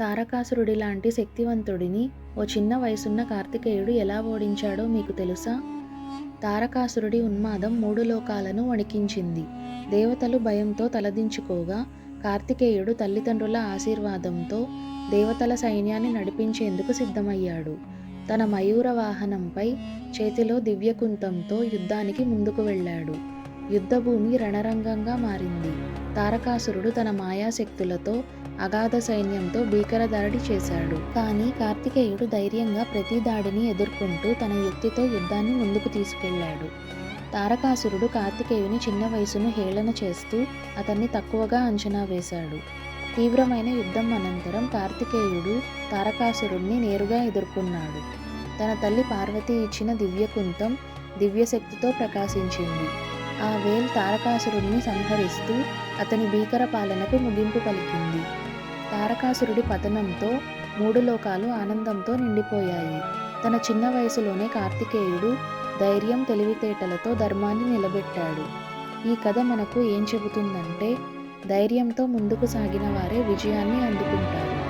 తారకాసురుడి లాంటి శక్తివంతుడిని ఓ చిన్న వయసున్న కార్తికేయుడు ఎలా ఓడించాడో మీకు తెలుసా? తారకాసురుడి ఉన్మాదం మూడు లోకాలను వణికించింది. దేవతలు భయంతో తలదించుకోగా కార్తికేయుడు తల్లిదండ్రుల ఆశీర్వాదంతో దేవతల సైన్యాన్ని నడిపించేందుకు సిద్ధమయ్యాడు. తన మయూర వాహనంపై చేతిలో దివ్యకుంతంతో యుద్ధానికి ముందుకు వెళ్ళాడు. యుద్ధభూమి రణరంగంగా మారింది. తారకాసురుడు తన మాయాశక్తులతో అగాధ సైన్యంతో భీకర దాడి చేశాడు. కానీ కార్తికేయుడు ధైర్యంగా ప్రతి దాడిని ఎదుర్కొంటూ తన యుక్తితో యుద్ధాన్ని ముందుకు తీసుకెళ్ళాడు తారకాసురుడు కార్తికేయుని చిన్న వయసును హేళన చేస్తూ అతన్ని తక్కువగా అంచనా వేశాడు. తీవ్రమైన యుద్ధం అనంతరం కార్తికేయుడు తారకాసురుణ్ణి నేరుగా ఎదుర్కొన్నాడు. తన తల్లి పార్వతి ఇచ్చిన దివ్యకుంతం దివ్యశక్తితో ప్రకాశించింది. ఆ వేల్ తారకాసురుడిని సంహరిస్తూ అతని భీకర పాలనకు ముగింపు పలికింది. తారకాసురుడి పతనంతో మూడు లోకాలు ఆనందంతో నిండిపోయాయి. తన చిన్న వయసులోనే కార్తికేయుడు ధైర్యం తెలివితేటలతో ధర్మాన్ని నిలబెట్టాడు. ఈ కథ మనకు ఏం చెబుతుందంటే ధైర్యంతో ముందుకు సాగిన వారే విజయాన్ని అందుకుంటారు.